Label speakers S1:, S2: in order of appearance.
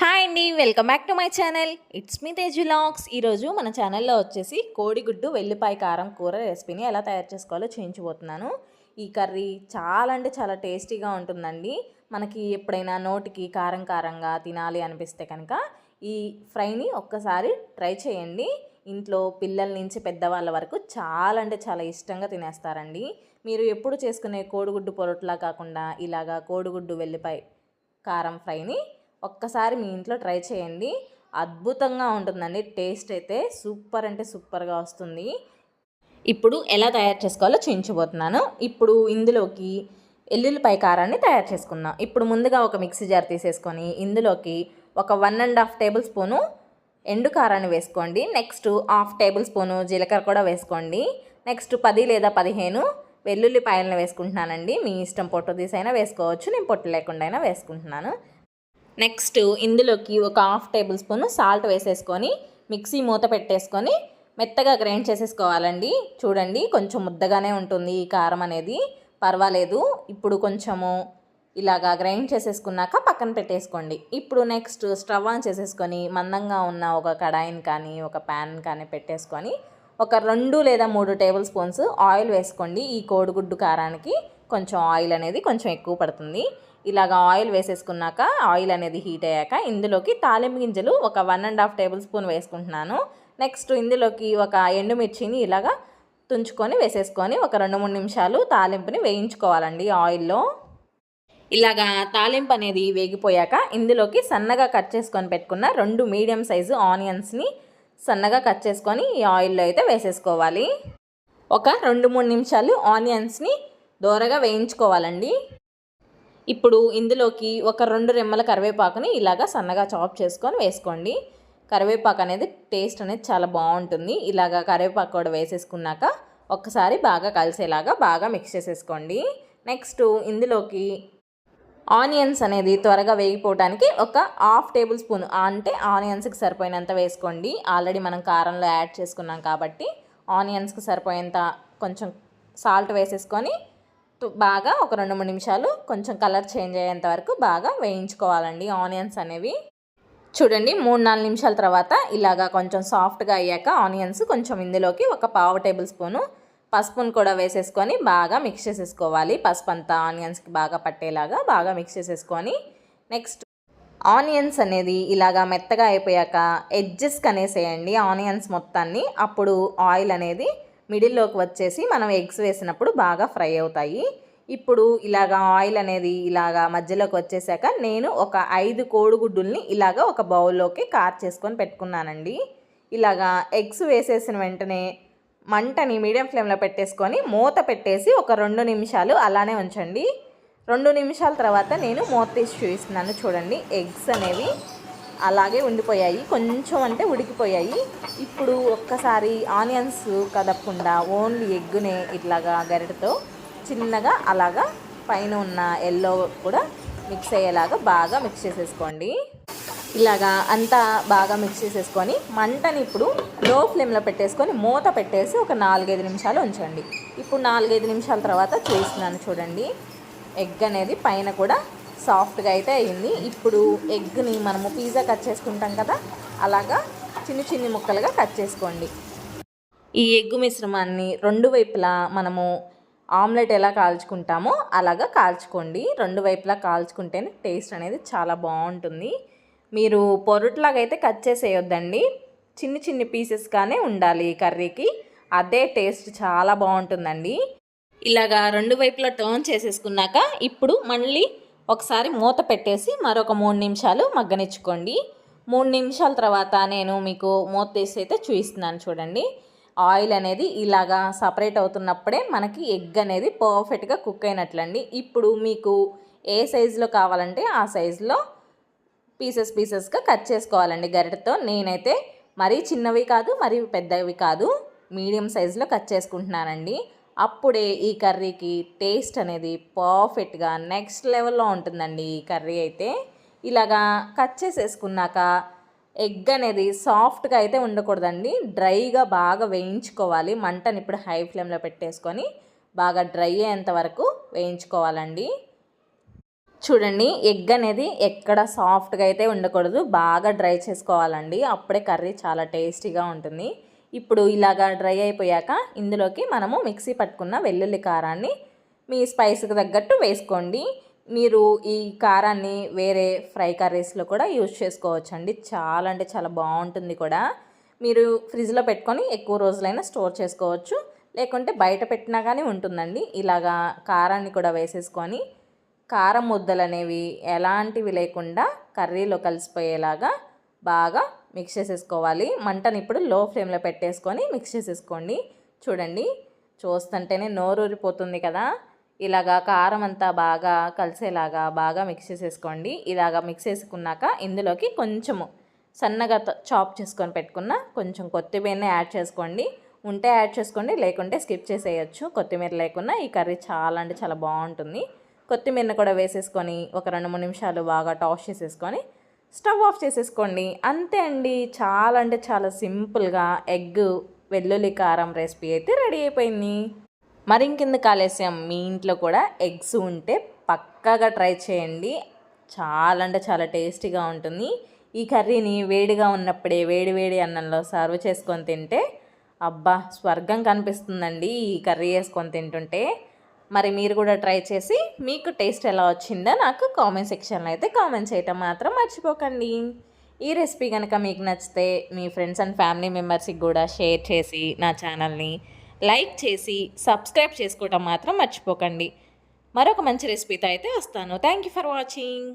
S1: Hi అండి welcome back to my channel. It's me Tej lakhs ఈరోజు మన ఛానల్లో వచ్చేసి కోడిగుడ్డు వెల్లిపాయ కారం కూర రెసిపీని ఎలా తయారు చేసుకోవాలో చూపించబోతున్నాను. ఈ కర్రీ చాలా అంటే చాలా టేస్టీగా ఉంటుందండి. మనకి ఎప్పుడైనా నోటికి కారం కారంగా తినాలి అనిపిస్తే కనుక ఈ ఫ్రైని ఒక్కసారి ట్రై చేయండి. ఇంట్లో పిల్లల నుంచి పెద్దవాళ్ళ వరకు చాలా అంటే చాలా ఇష్టంగా తినేస్తారండి. మీరు ఎప్పుడు చేసుకునే కోడిగుడ్డు పొరట్లా కాకుండా ఇలాగా కోడిగుడ్డు వెల్లిపాయ కారం ఫ్రైని ఒక్కసారి మీ ఇంట్లో ట్రై చేయండి. అద్భుతంగా ఉంటుందండి. టేస్ట్ అయితే సూపర్ అంటే సూపర్గా వస్తుంది. ఇప్పుడు ఎలా తయారు చేసుకోవాలో చూపించబోతున్నాను ఇప్పుడు ఇందులోకి ఎల్లుల్లిపాయ కారాన్ని తయారు చేసుకుందాం. ఇప్పుడు ముందుగా ఒక మిక్సీ జార్ తీసేసుకొని ఇందులోకి ఒక one and half tablespoon ఎండు కారాన్ని వేసుకోండి. నెక్స్ట్ హాఫ్ టేబుల్ స్పూను జీలకర్ర కూడా వేసుకోండి. నెక్స్ట్ పది లేదా పదిహేను వెల్లుల్లిపాయలను వేసుకుంటున్నానండి. మీ ఇష్టం పొట్టు తీసైనా వేసుకోవచ్చు నేను పొట్టు లేకుండా అయినా వేసుకుంటున్నాను. నెక్స్ట్ ఇందులోకి ఒక హాఫ్ టేబుల్ స్పూన్ సాల్ట్ వేసేసుకొని మిక్సీ మూత పెట్టేసుకొని మెత్తగా గ్రైండ్ చేసేసుకోవాలండి. చూడండి కొంచెం ముద్దగానే ఉంటుంది ఈ కారం అనేది. పర్వాలేదు ఇప్పుడు కొంచెము ఇలాగా గ్రైండ్ చేసేసుకున్నాక పక్కన పెట్టేసుకోండి. ఇప్పుడు నెక్స్ట్ స్టవ్ ఆన్ చేసేసుకొని మందంగా ఉన్న ఒక కడాయిని కానీ ఒక ప్యాన్ కానీ పెట్టేసుకొని ఒక రెండు లేదా మూడు టేబుల్ స్పూన్స్ ఆయిల్ వేసుకోండి. ఈ కోడిగుడ్డు కారానికి కొంచెం ఆయిల్ అనేది కొంచెం ఎక్కువ పడుతుంది. ఇలాగ ఆయిల్ వేసేసుకున్నాక ఆయిల్ అనేది హీట్ అయ్యాక ఇందులోకి తాలింపు గింజలు ఒక one and half tablespoon వేసుకుంటున్నాను. నెక్స్ట్ ఇందులోకి ఒక ఎండుమిర్చిని ఇలాగా తుంచుకొని వేసేసుకొని ఒక రెండు మూడు నిమిషాలు తాలింపుని వేయించుకోవాలండి ఆయిల్లో. ఇలాగా తాలింపు అనేది వేగిపోయాక ఇందులోకి సన్నగా కట్ చేసుకొని పెట్టుకున్న రెండు మీడియం సైజు ఆనియన్స్ని సన్నగా కట్ చేసుకొని ఈ ఆయిల్లో అయితే వేసేసుకోవాలి. ఒక రెండు మూడు నిమిషాలు ఆనియన్స్ని దోరగా వేయించుకోవాలండి. ఇప్పుడు ఇందులోకి ఒక రెండు రెమ్మల కరివేపాకుని ఇలాగా సన్నగా చాప్ చేసుకొని వేసుకోండి. కరివేపాకు అనేది టేస్ట్ అనేది చాలా బాగుంటుంది. ఇలాగా కరివేపాకు కూడా వేసేసుకున్నాక ఒక్కసారి బాగా కలిసేలాగా బాగా మిక్స్ చేసేసుకోండి. నెక్స్ట్ ఇందులోకి ఆనియన్స్ అనేది త్వరగా వేగిపోవడానికి ఒక హాఫ్ టేబుల్ స్పూన్ అంటే ఆనియన్స్కి సరిపోయినంత వేసుకోండి. ఆల్రెడీ మనం కారంలో యాడ్ చేసుకున్నాం కాబట్టి ఆనియన్స్కి సరిపోయేంత కొంచెం సాల్ట్ వేసేసుకొని బాగా ఒక రెండు మూడు నిమిషాలు కొంచెం కలర్ చేంజ్ అయ్యేంత వరకు బాగా వేయించుకోవాలండి ఆనియన్స్ అనేవి. చూడండి మూడు నాలుగు నిమిషాల తర్వాత ఇలాగా కొంచెం సాఫ్ట్గా అయ్యాక ఆనియన్స్ కొంచెం ఇందులోకి ఒక పావు టేబుల్ స్పూను పసుపును కూడా వేసేసుకొని బాగా మిక్స్ చేసేసుకోవాలి. పసుపు అంతా ఆనియన్స్కి బాగా పట్టేలాగా బాగా మిక్స్ చేసేసుకొని నెక్స్ట్ ఆనియన్స్ అనేది ఇలాగా మెత్తగా అయిపోయాక ఎడ్జెస్ కనేసేయండి ఆనియన్స్ మొత్తాన్ని. అప్పుడు ఆయిల్ అనేది మిడిల్లోకి వచ్చేసి మనం ఎగ్స్ వేసినప్పుడు బాగా ఫ్రై అవుతాయి. ఇప్పుడు ఇలాగా ఆయిల్ అనేది ఇలాగా మధ్యలోకి వచ్చేసాక నేను ఒక ఐదు కోడిగుడ్డుల్ని ఇలాగా ఒక బౌల్లోకి కార్ చేసుకొని పెట్టుకున్నానండి. ఇలాగా ఎగ్స్ వేసేసిన వెంటనే మంటని మీడియం ఫ్లేమ్లో పెట్టేసుకొని మూత పెట్టేసి ఒక రెండు నిమిషాలు అలానే ఉంచండి. రెండు నిమిషాల తర్వాత నేను మూత తీసి చూపిస్తున్నాను చూడండి. ఎగ్స్ అనేవి అలాగే ఉండిపోయాయి. కొంచెం అంటే ఉడికిపోయాయి. ఇప్పుడు ఒక్కసారి ఆనియన్స్ కదపకుండా ఓన్లీ ఎగ్గునే ఇట్లాగా గరిటతో చిన్నగా అలాగా పైన ఉన్న ఎల్లో కూడా మిక్స్ అయ్యేలాగా బాగా మిక్స్ చేసేసుకోండి. ఇలాగా అంతా బాగా మిక్స్ చేసేసుకొని మంటని ఇప్పుడు లో ఫ్లేమ్లో పెట్టేసుకొని మూత పెట్టేసి ఒక నాలుగైదు నిమిషాలు ఉంచండి. ఇప్పుడు నాలుగైదు నిమిషాల తర్వాత చూస్తున్నాను చూడండి. ఎగ్ అనేది పైన కూడా సాఫ్ట్గా అయితే అయింది. ఇప్పుడు ఎగ్ని మనము పిజ్జా కట్ చేసుకుంటాం కదా అలాగా చిన్ని చిన్ని ముక్కలుగా కట్ చేసుకోండి. ఈ ఎగ్గు మిశ్రమాన్ని రెండు వైపులా మనము ఆమ్లెట్ ఎలా కాల్చుకుంటామో అలాగా కాల్చుకోండి. రెండు వైపులా కాల్చుకుంటేనే టేస్ట్ అనేది చాలా బాగుంటుంది. మీరు పొరుట్లాగైతే అయితే కట్ చేసేయొద్దండి. చిన్ని చిన్ని పీసెస్గానే ఉండాలి కర్రీకి. అదే టేస్ట్ చాలా బాగుంటుందండి. ఇలాగా రెండు వైపులా టర్న్ చేసేసుకున్నాక ఇప్పుడు మళ్ళీ ఒకసారి మూత పెట్టేసి మరొక మూడు నిమిషాలు మగ్గనిచ్చుకోండి. మూడు నిమిషాల తర్వాత నేను మీకు మూత తీసి అయితే చూపిస్తున్నాను చూడండి. ఆయిల్ అనేది ఇలాగా సపరేట్ అవుతున్నప్పుడే మనకి ఎగ్ అనేది పర్ఫెక్ట్గా కుక్ అయినట్లండి. ఇప్పుడు మీకు ఏ సైజులో కావాలంటే ఆ సైజులో పీసెస్ పీసెస్గా కట్ చేసుకోవాలండి గరిటతో. నేనైతే మరీ చిన్నవి కాదు మరీ పెద్దవి కాదు మీడియం సైజులో కట్ చేసుకుంటున్నానండి. అప్పుడే ఈ కర్రీకి టేస్ట్ అనేది పర్ఫెక్ట్గా నెక్స్ట్ లెవెల్లో ఉంటుందండి ఈ కర్రీ అయితే. ఇలాగా కట్ చేసేసుకున్నాక ఎగ్ అనేది సాఫ్ట్గా అయితే ఉండకూడదండి. డ్రైగా బాగా వేయించుకోవాలి. మంటని ఇప్పుడు హై ఫ్లేమ్లో పెట్టేసుకొని బాగా డ్రై అయ్యేంత వరకు వేయించుకోవాలండి. చూడండి ఎగ్ అనేది ఎక్కడ సాఫ్ట్గా అయితే ఉండకూడదు. బాగా డ్రై చేసుకోవాలండి. అప్పుడే కర్రీ చాలా టేస్టీగా ఉంటుంది. ఇప్పుడు ఇలాగా డ్రై అయిపోయాక ఇందులోకి మనము మిక్సీ పట్టుకున్న వెల్లుల్లి కారాన్ని మీ స్పైస్కి తగ్గట్టు వేసుకోండి. మీరు ఈ కారాన్ని వేరే ఫ్రై కర్రీస్లో కూడా యూజ్ చేసుకోవచ్చు అండి చాలా అంటే చాలా బాగుంటుంది కూడా. మీరు ఫ్రిడ్జ్లో పెట్టుకొని ఎక్కువ రోజులైనా స్టోర్ చేసుకోవచ్చు. లేకుంటే బయట పెట్టినా కానీ ఉంటుందండి. ఇలాగా కారాన్ని కూడా వేసేసుకొని కారం ముద్దలు అనేవి ఎలాంటివి లేకుండా కర్రీలో కలిసిపోయేలాగా బాగా మిక్స్ చేసేసుకోవాలి. మంటని ఇప్పుడు లో ఫ్లేమ్లో పెట్టేసుకొని మిక్స్ చేసేసుకోండి. చూడండి చూస్తుంటేనే నోరూరిపోతుంది కదా. ఇలాగా కారం అంతా బాగా కలిసేలాగా బాగా మిక్స్ చేసేసుకోండి. ఇలాగా మిక్స్ చేసుకున్నాక ఇందులోకి కొంచెము సన్నగా చాప్ చేసుకొని పెట్టుకున్న కొంచెం కొత్తిమీరని యాడ్ చేసుకోండి. ఉంటే యాడ్ చేసుకోండి లేకుంటే స్కిప్ చేసేయచ్చు. కొత్తిమీర లేకున్నా ఈ కర్రీ చాలా అంటే చాలా బాగుంటుంది. కొత్తిమీరని కూడా వేసేసుకొని ఒక రెండు మూడు నిమిషాలు బాగా టాస్ చేసేసుకొని స్టవ్ ఆఫ్ చేసేసుకోండి. అంతే అండి. చాలా అంటే చాలా సింపుల్గా ఎగ్ వెల్లుల్లి కారం రెసిపీ అయితే రెడీ అయిపోయింది. మరి ఇంకెందుకు ఆలస్యం? మీ ఇంట్లో కూడా ఎగ్స్ ఉంటే పక్కాగా ట్రై చేయండి. చాలా అంటే చాలా టేస్టీగా ఉంటుంది. ఈ కర్రీని వేడిగా ఉన్నప్పుడే వేడి వేడి అన్నంలో సర్వ్ చేసుకొని తింటే అబ్బా స్వర్గం కనిపిస్తుందండి ఈ కర్రీ వేసుకొని తింటుంటే. మరి మీరు కూడా ట్రై చేసి మీకు టేస్ట్ ఎలా వచ్చిందో నాకు కామెంట్ సెక్షన్లో అయితే కామెంట్ చేయటం మాత్రం మర్చిపోకండి. ఈ రెసిపీ కనుక మీకు నచ్చితే మీ ఫ్రెండ్స్ అండ్ ఫ్యామిలీ మెంబర్స్కి కూడా షేర్ చేసి నా ఛానల్ని లైక్ చేసి సబ్స్క్రైబ్ చేసుకోవటం మాత్రం మర్చిపోకండి. మరొక మంచి రెసిపీతో అయితే వస్తాను. Thank you for watching.